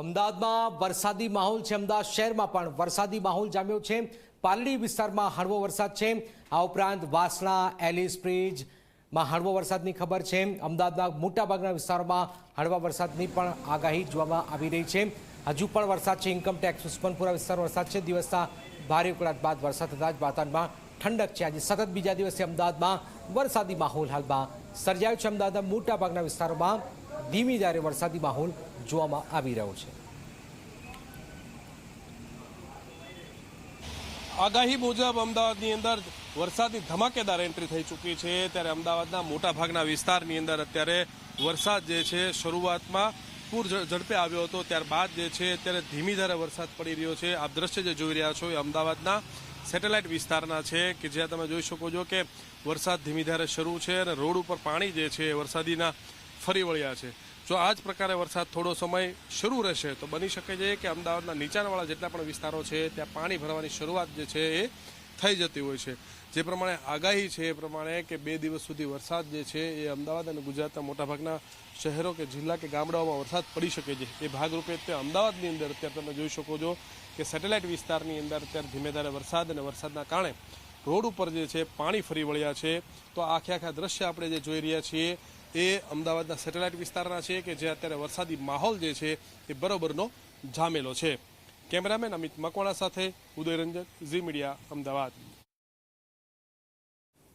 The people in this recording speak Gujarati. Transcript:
અમદાવાદમાં વરસાદી માહોલ છે. અમદાવાદ શહેરમાં પણ વરસાદી માહોલ જામ્યો છે. પાલડી વિસ્તારમાં હળવો વરસાદ છે. આ ઉપરાંત વાસણા, એલિસ બ્રિજમાં હળવો વરસાદની ખબર છે. અમદાવાદના મોટાભાગના વિસ્તારોમાં હળવા વરસાદની પણ આગાહી જોવામાં આવી રહી છે. હજુ પણ વરસાદ છે. ઇન્કમટેક્સ ઉસ્માનપુરા વિસ્તારમાં વરસાદ છે. દિવસના ભારે ઉકળાટ બાદ વરસાદ થતાં જ વાતાવરણમાં ઠંડક છે. આજે સતત બીજા દિવસે અમદાવાદમાં વરસાદી માહોલ હાલમાં સર્જાયો છે. અમદાવાદના મોટાભાગના વિસ્તારોમાં ધીમી ધારે વરસાદી માહોલ જોવામાં આવી રહ્યો છે. આગાહી મુજબ અમદાવાદની અંદર વરસાદની ધમાકેદાર એન્ટ્રી થઈ ચૂકી છે. ત્યારે અમદાવાદના મોટાભાગના વિસ્તારની અંદર અત્યારે વરસાદ જે છે શરૂઆતમાં પૂર ઝડપે આવ્યો હતો. ત્યારબાદ જે છે અત્યારે ધીમી ધારે વરસાદ પડી રહ્યો છે. આપ દ્રશ્ય જે જોઈ રહ્યા છો એ અમદાવાદના સેટેલાઇટ વિસ્તારના છે કે જ્યાં તમે જોઈ શકો છો કે વરસાદ ધીમી ધારે શરૂ છે અને રોડ ઉપર પાણી જે છે વરસાદીના ફરી વળ્યા છે. જો આ જ પ્રકારે વરસાદ થોડો સમય શરૂ રહેશે, તો બની શકે છે કે અમદાવાદના નીચાણવાળા જેટલા પણ વિસ્તારો છે, ત્યાં પાણી ભરવાની શરૂઆત જે છે એ થઈ જતી હોય છે. જે પ્રમાણે આગાહી છે એ પ્રમાણે કે બે દિવસ સુધી વરસાદ જે છે એ અમદાવાદ અને ગુજરાતના મોટાભાગના શહેરો કે જિલ્લા કે ગામડાઓમાં વરસાદ પડી શકે છે. એ ભાગરૂપે ત્યાં અમદાવાદની અંદર અત્યારે તમે જોઈ શકો છો કે સેટેલાઇટ વિસ્તારની અંદર અત્યારે ધીમે ધારે વરસાદ અને વરસાદના કારણે રોડ ઉપર જે છે પાણી ફરી વળ્યા છે. તો આખે આખા દ્રશ્ય આપણે જે જોઈ રહ્યા છીએ એ અમદાવાદના સેટેલાઇટ વિસ્તારના છે કે જે અત્યારે વરસાદી માહોલ જે છે એ બરોબરનો જામેલો છે. કેમેરામેન અમિત મકવાણા સાથે ઉદયરંજન, ઝી મીડિયા, અમદાવાદ.